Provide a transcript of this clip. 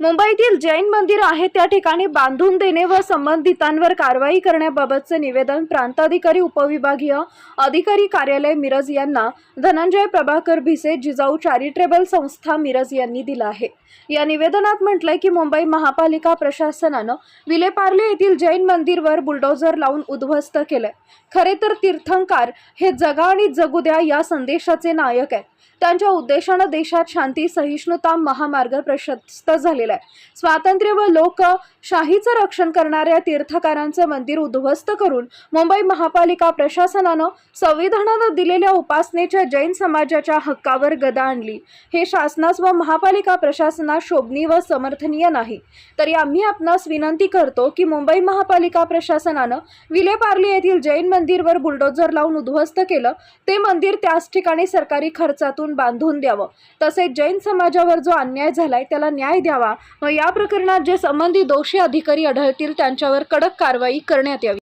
मुंबईतील जैन मंदिर आहे. त्या ठिकाणी बांधून देणे व संबंधितांवर कारवाई करण्याबाबतचे निवेदन प्रांताधिकारी उपविभागीय अधिकारी कार्यालय मिरज यांना धनंजय प्रभाकर भिसे जिजाऊ चॅरिटेबल संस्था मिरज यांनी दिला आहे. या निवेदनात म्हटलंय की मुंबई महापालिका प्रशासनानं विलेपार्ले येथील जैन मंदिरवर बुलडोझर लावून उद्ध्वस्त केलंय. खरे तर तीर्थंकार हे जगा आणि जगू द्या या संदेशाचे नायक आहेत. त्यांच्या उद्देशानं देशात शांती सहिष्णुता महामार्ग प्रशस्त झाले आहे. स्वातंत्र्य व लोकशाहीचं रक्षण करणाऱ्या तीर्थकारांचं मंदिर उद्ध्वस्त करून मुंबई महापालिका प्रशासनानं संविधानानं दिलेल्या उपासनेच्या जैन समाजाच्या हक्कावर गदा आणली. हे शासनास व महापालिका प्रशासनास शोभनीय व समर्थनीय नाही. तरी आम्ही आपणास विनंती करतो की मुंबई महापालिका प्रशासनानं विलेपार्ली येथील जैन मंदिरवर बुलडोजर लावून उद्ध्वस्त केलं. ते मंदिर त्याच ठिकाणी सरकारी खर्चातून बांधून द्यावं. तसेच जैन समाजावर जो अन्याय झालाय त्याला न्याय द्यावा. करा व या प्रकरणात जे संबंधित दोषी अधिकारी आढळतील त्यांच्यावर कडक कारवाई करण्यात यावी.